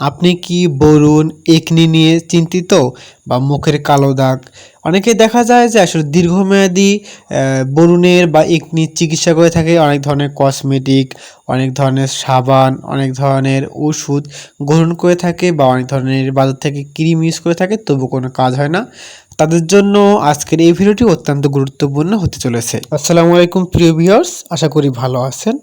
আপনি কি বরুণ একনি নিয়ে চিন্তিত? বা মুখের কালো দাগ। অনেকে দেখা যায় যে আসলে দীর্ঘমেয়াদী বরুণের বা একনির চিকিৎসা করে থাকে অনেক ধরনের কসমেটিক, অনেক ধরনের সাবান, অনেক ধরনের ওষুধ গ্রহণ করে থাকে বা অনেক ধরনের বাজার থেকে ক্রিম ইউজ করে থাকে তবু কোনো কাজ হয় না। তাদের জন্য আজকের এই ভিডিওটি অত্যন্ত গুরুত্বপূর্ণ হতে চলেছে। আসসালামু আলাইকুম প্রিয় ভিউয়ার্স, আশা করি ভালো আছেন।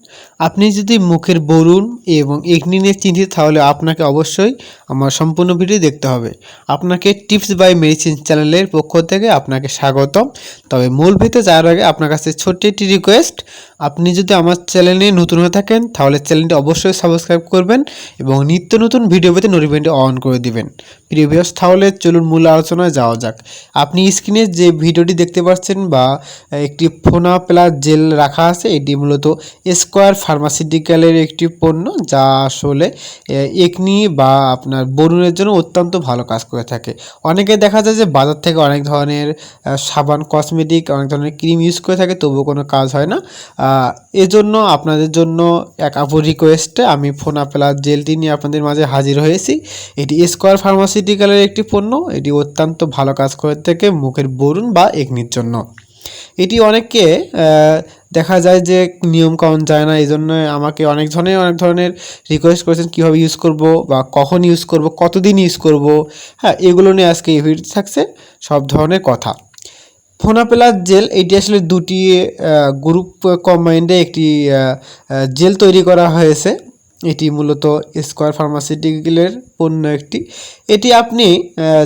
আপনি যদি মুখের বরুণ এবং একনি নিয়ে চিন্তিত, তাহলে আপনাকে অবশ্যই আমার সম্পূর্ণ ভিডিও দেখতে হবে। আপনাকে টিপস বাই মেডিসিন চ্যানেলের পক্ষ থেকে আপনাকে স্বাগতম। তবে মূল ভিতে যাওয়ার আগে আপনার কাছে ছোট্ট একটি রিকোয়েস্ট আপনি যদি আমার চ্যানেলে নতুন হয়ে থাকেন, তাহলে চ্যানেলটি অবশ্যই সাবস্ক্রাইব করবেন এবং নিত্য নতুন ভিডিও পেতে নোটিফিকেশনটি অন করে দিবেন। প্রিয় ভিউয়ার্স তাহলে চলুন মূল আলোচনায় যাওয়া যাক। আপনি স্ক্রিনে যে ভিডিওটি দেখতে পাচ্ছেন বা একটি ফোনা প্লাস জেল রাখা আছে, এটি মূলত স্কোয়ার ফার্মাসিউটিক্যালের একটি পণ্য যা আসলে একনি বা আপনার বরুণের জন্য অত্যন্ত ভালো কাজ করে থাকে। অনেকে দেখা যায় যে বাজার থেকে অনেক ধরনের সাবান কসমেটিক অনেক ধরনের ক্রিম ইউজ করে থাকে, তবুও কোনো কাজ হয় না। এজন্য আপনাদের জন্য এক আপর রিকোয়েস্টে আমি ফোনা প্লাস জেলটি নিয়ে আপনাদের মাঝে হাজির হয়েছি। এটি স্কোয়ার ফার্মাসিউটিক্যালের একটি পণ্য, এটি অত্যন্ত ভালো কাজ করে থাকে মুখের বরুণ বা একনির জন্য। এটি অনেককে দেখা যায় যে নিয়ম কানুন যায় না এই জন্য আমাকে অনেক ধরনের অনেক ধরনের রিকোয়েস্ট করেছেন, কীভাবে ইউজ করব বা কখন ইউজ করব, কতদিন ইউজ করব। হ্যাঁ এগুলো নিয়ে আজকে এই ভিডিও থাকছে, সব ধরনের কথা। ফোনাপেলার জেল, এটি আসলে দুটি গ্রুপ কম্বাইন্ডে একটি জেল তৈরি করা হয়েছে। এটি মূলত স্কোয়ার ফার্মাসিউটিক্যালের পণ্য একটি। এটি আপনি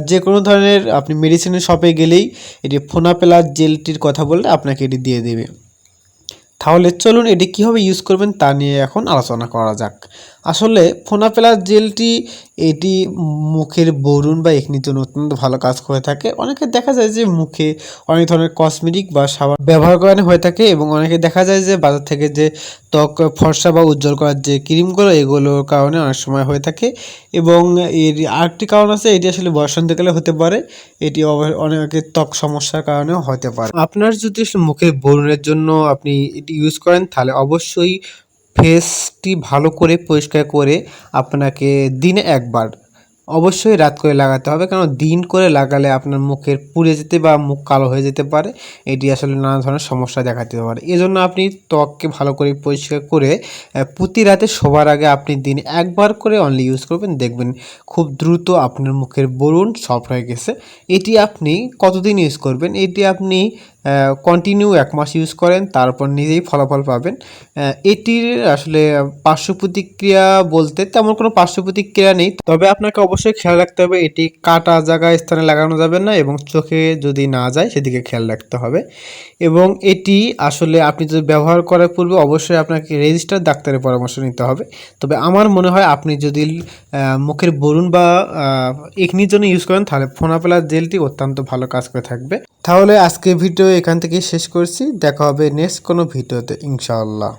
যে কোনো ধরনের আপনি মেডিসিনের শপে গেলেই এটি ফোনা ফোনাপেলার জেলটির কথা বললে আপনাকে এটি দিয়ে দেবে। তাহলে চলুন এটি কীভাবে ইউজ করবেন তা নিয়ে এখন আলোচনা করা যাক। আসলে ফোনাপেলার জেলটি এটি মুখের বরুণ বা একনির জন্য অত্যন্ত ভালো কাজ করে থাকে। অনেকে দেখা যায় যে মুখে অনেক ধরনের কসমেটিক বা সাবান ব্যবহার করানো হয়ে থাকে এবং অনেকে দেখা যায় যে বাজার থেকে যে ত্বক, ফর্সা বা উজ্জ্বল করার যে ক্রিমগুলো, এগুলোর কারণে অনেক সময় হয়ে থাকে এবং এর আরেকটি কারণ আছে, এটি আসলে বসন্তকালে হতে পারে। এটি অনেকের ত্বক সমস্যার কারণেও হতে পারে। আপনার যদি মুখের বরুণের জন্য আপনি এটি ইউজ করেন, তাহলে অবশ্যই ফেসটি ভালো করে পরিষ্কার করে আপনাকে দিনে একবার অবশ্যই রাত করে লাগাতে হবে। কারণ দিন করে লাগালে আপনার মুখের পুড়ে যেতে বা মুখ কালো হয়ে যেতে পারে। এটি আসলে নানা ধরনের সমস্যা দেখা দিতে পারে। এজন্য আপনি ত্বককে ভালো করে পরিষ্কার করে প্রতি রাতে শোবার আগে আপনি দিনে একবার করে অনলি ইউজ করবেন। দেখবেন খুব দ্রুত আপনার মুখের বরুণ সফট হয়ে গেছে। এটি আপনি কতদিন ইউজ করবেন? এটি আপনি কন্টিনিউ এক মাস ইউজ করেন, তারপর নিজেই ফলাফল পাবেন। এটির আসলে পার্শ্ব প্রতিক্রিয়া বলতে তেমন কোনো পার্শ্ব প্রতিক্রিয়া নেই। তবে আপনাকে অবশ্যই খেয়াল রাখতে হবে, এটি কাটা জায়গায় স্থানে লাগানো যাবে না এবং চোখে যদি না যায়, সেদিকে খেয়াল রাখতে হবে। এবং এটি আসলে আপনি যদি ব্যবহার করার পূর্বে অবশ্যই আপনাকে রেজিস্টার ডাক্তারের পরামর্শ নিতে হবে। তবে আমার মনে হয় আপনি যদি মুখের বরুণ বা একনির জন্য ইউজ করেন, তাহলে ফোনাপেলার জেলটি অত্যন্ত ভালো কাজ করে থাকবে। তাহলে আজকে ভিডিও এখান থেকে শেষ করছি। দেখা হবে নেক্সট কোনো ভিডিওতে ইনশাআল্লাহ।